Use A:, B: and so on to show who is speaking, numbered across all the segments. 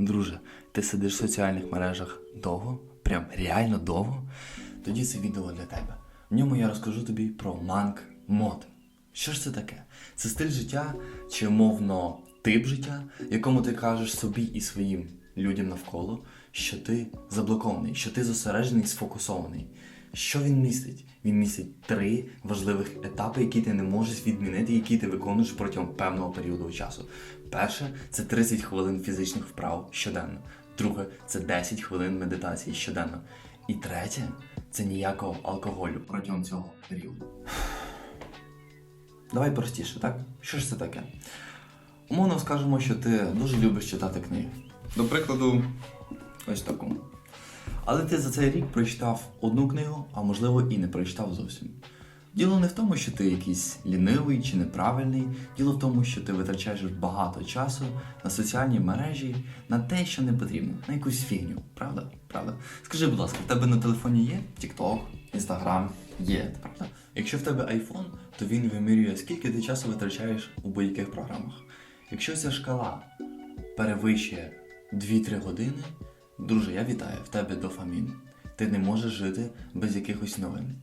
A: Друже, ти сидиш в соціальних мережах довго, прям реально довго. Тоді це відео для тебе. В ньому я розкажу тобі про манк мод. Що ж це таке? Це стиль життя чи мовно тип життя, якому ти кажеш собі і своїм людям навколо, що ти заблокований, що ти зосереджений, сфокусований. Що він містить? Він містить три важливих етапи, які ти не можеш відмінити, які ти виконуєш протягом певного періоду часу. Перше це 30 хвилин фізичних вправ щоденно. Друге це 10 хвилин медитації щоденно. І третє це ніякого алкоголю протягом цього періоду. Давай простіше, так? Що ж це таке? Умовно скажемо, що ти дуже любиш читати книги. До прикладу, ось таку. Але ти за цей рік прочитав одну книгу, а можливо і не прочитав зовсім. Діло не в тому, що ти якийсь лінивий чи неправильний. Діло в тому, що ти витрачаєш багато часу на соціальні мережі, на те, що не потрібно, на якусь фігню. Правда? Правда? Скажи, будь ласка, в тебе на телефоні є TikTok, Instagram? Є, правда? Якщо в тебе iPhone, то він вимірює, скільки ти часу витрачаєш у будь-яких програмах. Якщо ця шкала перевищує 2-3 години, друже, я вітаю, в тебе дофамін. Ти не можеш жити без якихось новин.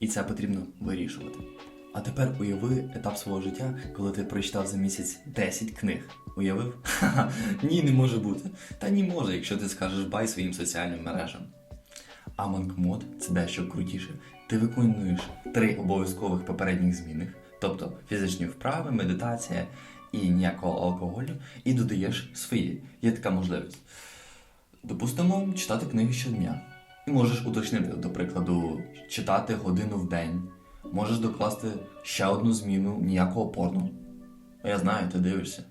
A: І це потрібно вирішувати. А тепер уяви етап свого життя, коли ти прочитав за місяць 10 книг. Уявив? Ха-ха, ні, не може бути. Та ні може, якщо ти скажеш бай своїм соціальним мережам. А манкмод це дещо крутіше. Ти виконуєш три обов'язкових попередніх змінних, тобто фізичні вправи, медитація і ніякого алкоголю, і додаєш свої. Є така можливість. Допустимо, читати книги щодня. І можеш уточнити, до прикладу, читати годину в день. Можеш докласти ще одну зміну ніякого порно. Я знаю, ти дивишся,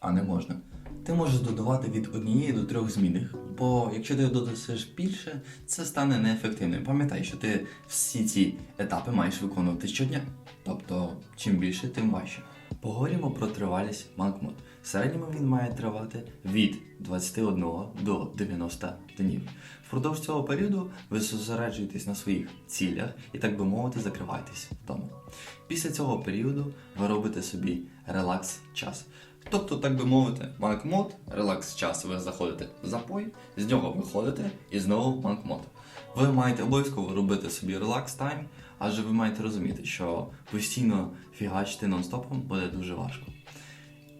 A: а не можна. Ти можеш додавати від однієї до трьох змінних, бо якщо ти додасиш більше, це стане неефективним. Пам'ятай, що ти всі ці етапи маєш виконувати щодня. Тобто, чим більше, тим важче. Поговоримо про тривалість манкмод. В середньому він має тривати від 21 до 90 днів. Впродовж цього періоду ви зосереджуєтесь на своїх цілях і, так би мовити, закриваєтесь вдома. Після цього періоду ви робите собі релакс-час. Тобто, так би мовити, манкмод, релакс-час, ви заходите в запой, з нього виходите і знову манкмод. Ви маєте обов'язково робити собі релакс-тайм, адже ви маєте розуміти, що постійно фігачити нон-стопом буде дуже важко.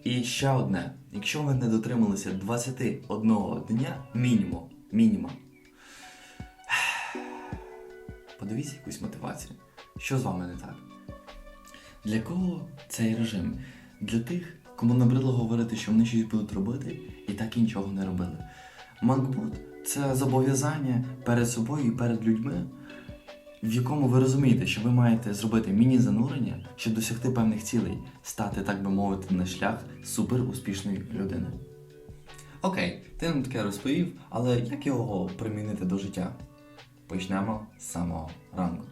A: І ще одне: якщо ви не дотрималися 21 дня мінімум, мінімум, подивіться якусь мотивацію. Що з вами не так? Для кого цей режим? Для тих, кому набридло говорити, що вони щось будуть робити, і так і нічого не робили. Манкбот це зобов'язання перед собою і перед людьми, в якому ви розумієте, що ви маєте зробити міні-занурення, щоб досягти певних цілей, стати, так би мовити, на шлях супер успішної людини. Окей, ти нам таке розповів, але як його примінити до життя? Почнемо з самого ранку.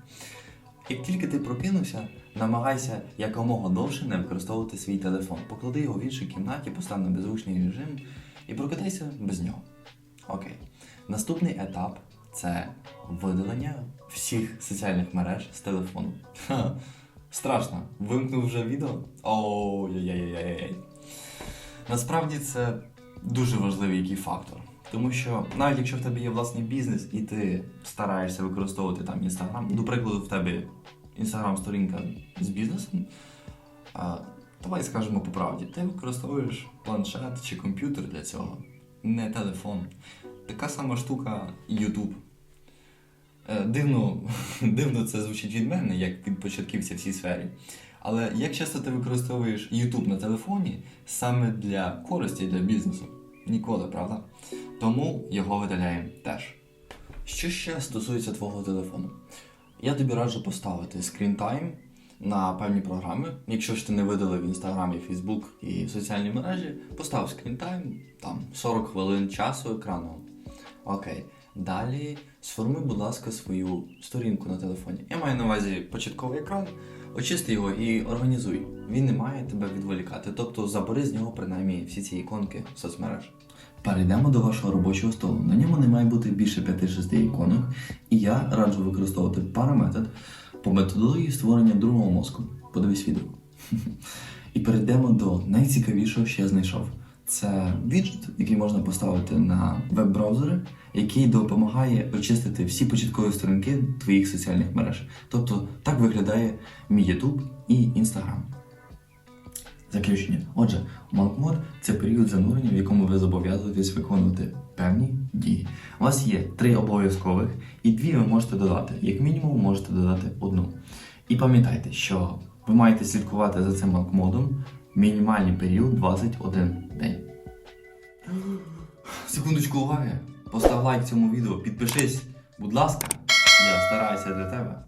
A: Як тільки ти прокинувся, намагайся якомога довше не використовувати свій телефон. Поклади його в іншій кімнаті, постав на беззвучний режим і прокидайся без нього. Окей. Наступний етап це видалення всіх соціальних мереж з телефону. Страшно. Вимкнув вже відео? Ой-яй-яй-яй. Насправді це дуже важливий який фактор. Тому що навіть якщо в тебе є власний бізнес і ти стараєшся використовувати там інстаграм, до прикладу, в тебе інстаграм-сторінка з бізнесом, а, давай скажемо по правді, ти використовуєш планшет чи комп'ютер для цього, не телефон. Така сама штука YouTube. Е, Дивно, дивно це звучить від мене, як від початківця в цій сфері. Але як часто ти використовуєш YouTube на телефоні саме для користі для бізнесу? Ніколи, правда? Тому його видаляємо теж. Що ще стосується твого телефону? Я тобі раджу поставити time на певні програми. Якщо ж ти не видалив Instagram і Facebook і соціальні мережі, постав time, там 40 хвилин часу екрану. Окей. Далі сформуй, будь ласка, свою сторінку на телефоні. Я маю на увазі початковий екран, очисти його і організуй. Він не має тебе відволікати, тобто забери з нього принаймні всі ці іконки в соцмереж. Перейдемо до вашого робочого столу. На ньому не має бути більше 5-6 іконок, і я раджу використовувати параметод по методології створення другого мозку. Подивись відео. І перейдемо до найцікавішого, що я знайшов. Це віджит, який можна поставити на веб-браузери, який допомагає очистити всі початкові сторінки твоїх соціальних мереж. Тобто так виглядає мій YouTube і Instagram. Заключення. Отже, Малкмод це період занурення, в якому ви зобов'язуєтесь виконувати певні дії. У вас є три обов'язкових, і дві ви можете додати. Як мінімум, можете додати одну. І пам'ятайте, що ви маєте слідкувати за цим малкмодом мінімальний період 21 день. Секундочку уваги. Постав лайк цьому відео, підпишись, будь ласка, я стараюся для тебе.